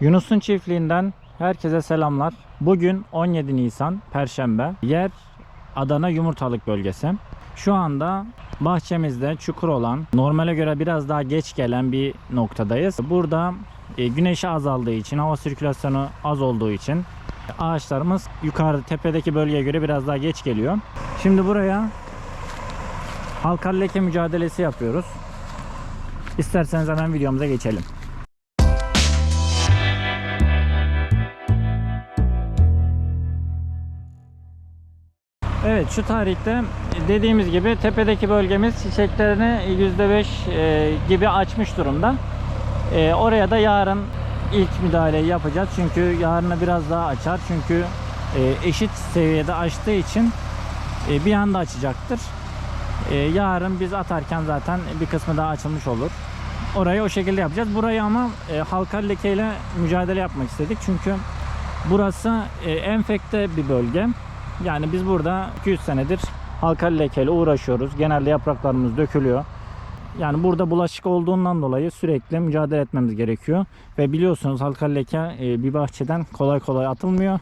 Yunus'un çiftliğinden herkese selamlar. Bugün 17 Nisan Perşembe. Yer Adana Yumurtalık bölgesi. Şu anda bahçemizde çukur olan, normale göre biraz daha geç gelen bir noktadayız. Burada e, güneşi azaldığı için, hava sirkülasyonu az olduğu için ağaçlarımız yukarıda tepedeki bölgeye göre biraz daha geç geliyor. Şimdi buraya halkal leke mücadelesi yapıyoruz. İsterseniz hemen videomuza geçelim. Evet şu tarihte dediğimiz gibi tepedeki bölgemiz çiçeklerini %5 e, gibi açmış durumda. E, oraya da yarın ilk müdahaleyi yapacağız. Çünkü yarına biraz daha açar. Çünkü e, eşit seviyede açtığı için bir anda açacaktır. Yarın biz atarken zaten bir kısmı daha açılmış olur. Orayı o şekilde yapacağız. Burayı ama halkal lekeyle mücadele yapmak istedik. Çünkü burası enfekte bir bölge. Yani biz burada 200 senedir halkal lekeyle uğraşıyoruz. Genelde yapraklarımız dökülüyor. Yani burada bulaşık olduğundan dolayı sürekli mücadele etmemiz gerekiyor. Ve biliyorsunuz halkal leke e, bir bahçeden kolay kolay atılmıyor.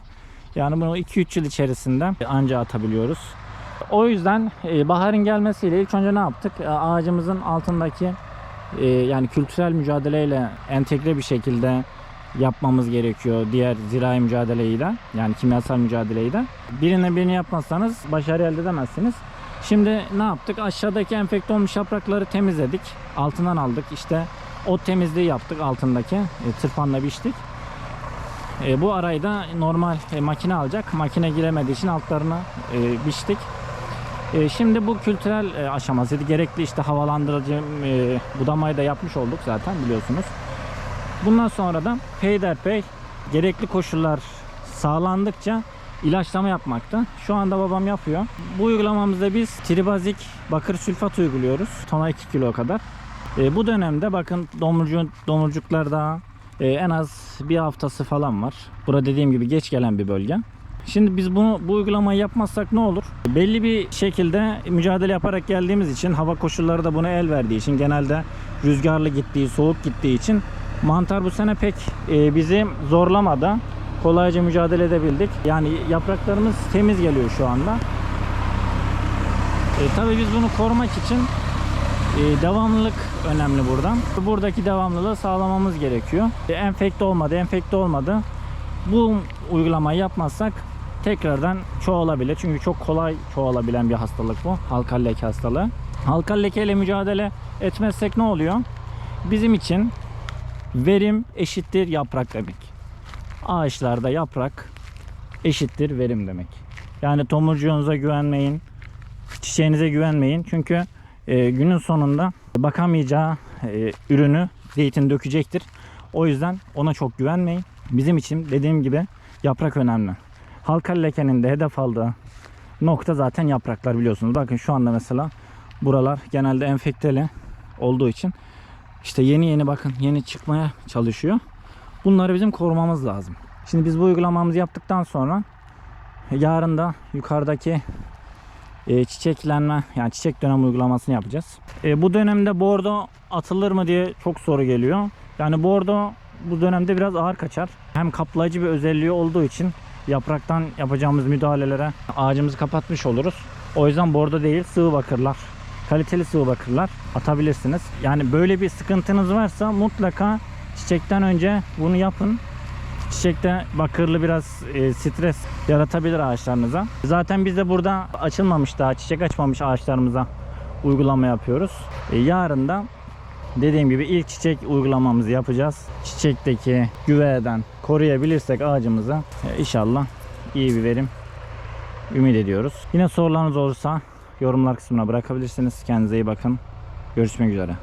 Yani bunu 2-3 yıl içerisinde anca atabiliyoruz. O yüzden e, baharın gelmesiyle ilk önce ne yaptık? E, Ağacımızın altındaki yani kültürel mücadeleyle entegre bir şekilde yapmamız gerekiyor diğer zirai mücadeleyi de yani kimyasal mücadeleyi de. Birine birini yapmazsanız başarı elde edemezsiniz. Şimdi ne yaptık? Aşağıdaki enfekte olmuş yaprakları temizledik. Altından aldık. İşte o temizliği yaptık altındaki. E, tırpanla biçtik. E, bu arayı da normal e, makine alacak. Makine giremediği için altlarını e, biçtik. E, şimdi bu kültürel e, aşamasıydı. Gerekli işte havalandırıcı e, budamayı da yapmış olduk zaten biliyorsunuz. Bundan sonra da peyderpey gerekli koşullar sağlandıkça ilaçlama yapmakta. Şu anda babam yapıyor. Bu uygulamamızda biz tribazik bakır sülfat uyguluyoruz. Tona 2 kilo kadar. E, bu dönemde bakın domurcu, domurcuklar daha e, en az bir haftası falan var. Burada dediğim gibi geç gelen bir bölge. Şimdi biz bunu bu uygulamayı yapmazsak ne olur? Belli bir şekilde mücadele yaparak geldiğimiz için hava koşulları da buna el verdiği için genelde rüzgarlı gittiği, soğuk gittiği için mantar bu sene pek e, bizi zorlamadı. Kolayca mücadele edebildik. Yani yapraklarımız temiz geliyor şu anda. E, tabii biz bunu korumak için e, devamlılık önemli buradan. Buradaki devamlılığı sağlamamız gerekiyor. E, enfekte olmadı, enfekte olmadı. Bu uygulamayı yapmazsak tekrardan çoğalabilir. Çünkü çok kolay çoğalabilen bir hastalık bu. Halkal leke hastalığı. Halkal leke ile mücadele etmezsek ne oluyor? Bizim için verim eşittir yaprak demek. Ağaçlarda yaprak eşittir verim demek. Yani tomurcuğunuza güvenmeyin, çiçeğinize güvenmeyin. Çünkü e, günün sonunda bakamayacağı e, ürünü zeytin dökecektir. O yüzden ona çok güvenmeyin. Bizim için dediğim gibi yaprak önemli. Halkal lekenin de hedef aldığı nokta zaten yapraklar biliyorsunuz. Bakın şu anda mesela buralar genelde enfekteli olduğu için işte yeni yeni bakın yeni çıkmaya çalışıyor. Bunları bizim korumamız lazım. Şimdi biz bu uygulamamızı yaptıktan sonra yarın da yukarıdaki e, çiçeklenme yani çiçek dönem uygulamasını yapacağız. E, bu dönemde bordo atılır mı diye çok soru geliyor. Yani bordo bu dönemde biraz ağır kaçar. Hem kaplayıcı bir özelliği olduğu için yapraktan yapacağımız müdahalelere ağacımızı kapatmış oluruz. O yüzden bordo değil sıvı bakırlar. Kaliteli sıvı bakırlar atabilirsiniz. Yani böyle bir sıkıntınız varsa mutlaka çiçekten önce bunu yapın. Çiçekte bakırlı biraz e, stres yaratabilir ağaçlarınıza. Zaten biz de burada açılmamış daha çiçek açmamış ağaçlarımıza uygulama yapıyoruz. E, yarın da dediğim gibi ilk çiçek uygulamamızı yapacağız. Çiçekteki güveyden koruyabilirsek ağacımızı e, inşallah iyi bir verim ümit ediyoruz. Yine sorularınız olursa yorumlar kısmına bırakabilirsiniz. Kendinize iyi bakın. Görüşmek üzere.